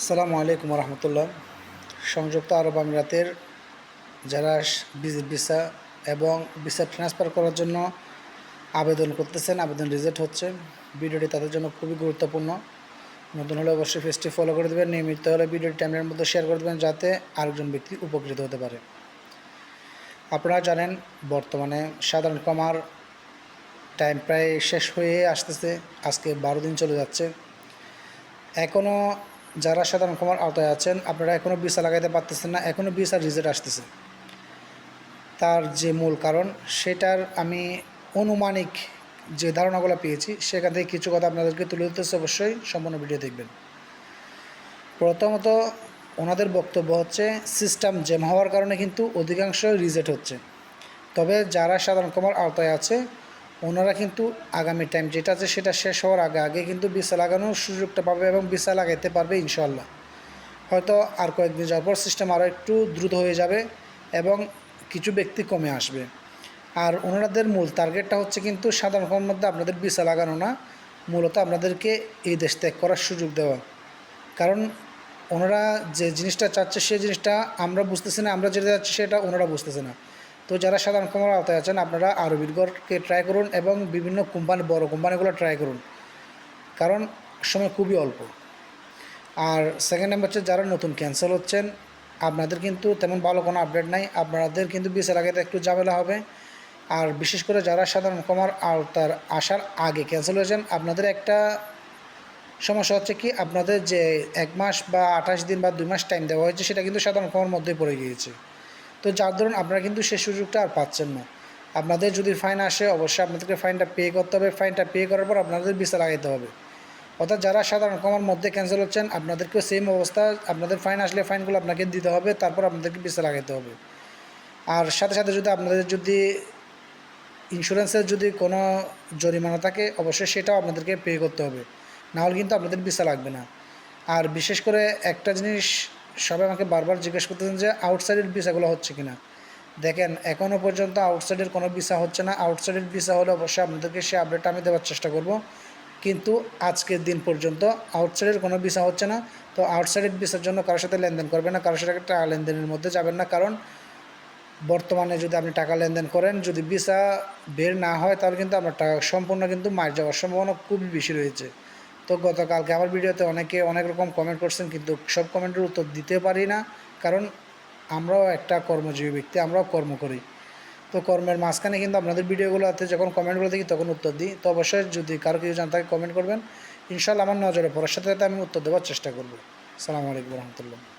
আসসালামু আলাইকুম রহমতুল্লাহ। সংযুক্ত আরব আমিরাতের যারা ভিসা এবং ভিসা ট্রান্সফার করার জন্য আবেদন করতেছেন, আবেদন রিজেক্ট হচ্ছে। ভিডিওটি তাদের জন্য খুবই গুরুত্বপূর্ণ। নতুন হলে অবশ্যই ফেসটি ফলো করে দেবেন। নিয়মিত হলে ভিডিওটি টাইমের মধ্যে শেয়ার করে দেবেন যাতে আরেকজন ব্যক্তি উপকৃত হতে পারে। আপনারা জানেন, বর্তমানে সাধারণ কমার টাইম প্রায় শেষ হয়ে আসতেছে। আজকে বারো দিন চলে যাচ্ছে। এখনও যারা সাধারণ ক্ষমার আওতায় আছেন, আপনারা এখনও ভিসা লাগাইতে পারতেছেন না এখনও ভিসা রিজেক্ট আসতেছে। তার যে মূল কারণ, সেটার আমি অনুমানিক যে ধারণাগুলো পেয়েছি, সেখান থেকে কিছু কথা আপনাদেরকে তুলে ধরতেছে, অবশ্যই সম্পূর্ণ ভিডিও দেখবেন। প্রথমত, ওনাদের বক্তব্য হচ্ছে, সিস্টেম জ্যাম হওয়ার কারণে কিন্তু অধিকাংশ রিজেক্ট হচ্ছে। তবে যারা সাধারণ ক্ষমার আওতায় আছে ওনারা কিন্তু আগামী টাইম যেটা আছে সেটা শেষ হওয়ার আগে আগে কিন্তু বিসা লাগানোর সুযোগটা পাবে এবং বিসা লাগাইতে পারবে ইনশাল্লাহ হয়তো আর কয়েকদিন যাওয়ার পর সিস্টেম আরও একটু দ্রুত হয়ে যাবে এবং কিছু ব্যক্তি কমে আসবে। আর ওনাদের মূল টার্গেটটা হচ্ছে কিন্তু সাধারণ মধ্যে আপনাদের বিসা লাগানো না, মূলত আপনাদেরকে এই দেশ ত্যাগ করার সুযোগ দেওয়া। কারণ ওনারা যে জিনিসটা চাচ্ছে সেই জিনিসটা আমরা বুঝতেছি না, আমরা যেটা চাচ্ছি সেটা ওনারা বুঝতেছে না। তো যারা সাধারণ ক্ষমার আওতায় আছেন, আপনারা আরবিরগড়কে ট্রাই করুন এবং বিভিন্ন কোম্পানি, বড় কোম্পানিগুলো ট্রাই করুন। কারণ সময় খুবই অল্প। আর সেকেন্ড নাম্বার হচ্ছে, যারা নতুন ক্যান্সেল হচ্ছেন, আপনাদের কিন্তু তেমন ভালো কোনো আপডেট নাই। আপনাদের কিন্তু বিসে লাগাতে একটু ঝামেলা হবে। আর বিশেষ করে যারা সাধারণ ক্ষমার আওতার আসার আগে ক্যান্সেল হয়েছেন, আপনাদের একটা সমস্যা হচ্ছে কি, আপনাদের যে এক মাস বা আঠাশ দিন বা দুই মাস টাইম দেওয়া হয়েছে, সেটা কিন্তু সাধারণ ক্ষমার মধ্যেই পড়ে গিয়েছে। তো যার ধরুন আপনারা কিন্তু সেই সুযোগটা আর পাচ্ছেন না। আপনাদের যদি ফাইন আসে, অবশ্যই আপনাদেরকে ফাইনটা পে করতে হবে। ফাইনটা পে করার পর আপনাদের ভিসা লাগাইতে হবে। অর্থাৎ যারা সাধারণ কমার মধ্যে ক্যান্সেল হচ্ছেন, আপনাদেরকেও সেম অবস্থা, আপনাদের ফাইন আসলে ফাইনগুলো আপনাকে দিতে হবে, তারপর আপনাদেরকে ভিসা লাগাইতে হবে। আর সাথে সাথে যদি আপনাদের যদি ইন্স্যুরেন্সের যদি কোনো জরিমানা থাকে, অবশ্যই সেটাও আপনাদেরকে পে করতে হবে। নাহলে কিন্তু আপনাদের ভিসা লাগবে না। আর বিশেষ করে একটা জিনিস সবাই আমাকে বারবার জিজ্ঞেস করতেছেন যে আউটসাইডের ভিসাগুলো হচ্ছে কি না দেখেন এখনও পর্যন্ত আউটসাইডের কোনো ভিসা হচ্ছে না। আউটসাইডের ভিসা হলে অবশ্যই আপনাদেরকে সে আপডেটটা আমি দেওয়ার চেষ্টা করব। কিন্তু আজকের দিন পর্যন্ত আউটসাইডের কোনো ভিসা হচ্ছে না। তো আউটসাইডের ভিসার জন্য কারোর সাথে লেনদেন করবেন না, কারোর সাথে টাকা লেনদেনের মধ্যে যাবেন না। কারণ বর্তমানে যদি আপনি টাকা লেনদেন করেন, যদি ভিসা বের না হয়, তাহলে কিন্তু আপনার টাকা সম্পূর্ণ কিন্তু মার যাওয়ার সম্ভাবনা খুবই বেশি রয়েছে। তো গতকালকে আমার ভিডিওতে অনেকে অনেক রকম কমেন্ট করছেন, কিন্তু সব কমেন্টের উত্তর দিতে পারি না। কারণ আমরাও একটা কর্মজীবী ব্যক্তি, আমরাও কর্ম করি। তো কর্মের মাঝখানে কিন্তু আপনাদের ভিডিওগুলোতে যখন কমেন্টগুলো দেখি তখন উত্তর দিই। তো অবশ্যই যদি কারও কিছু জানতে থাকে কমেন্ট করবেন। ইনশাল্লাহ আমার নজরে পড়ার সাথে সাথে আমি উত্তর দেওয়ার চেষ্টা করব। সালামু আলাইকুম রহমতুল্লাহ।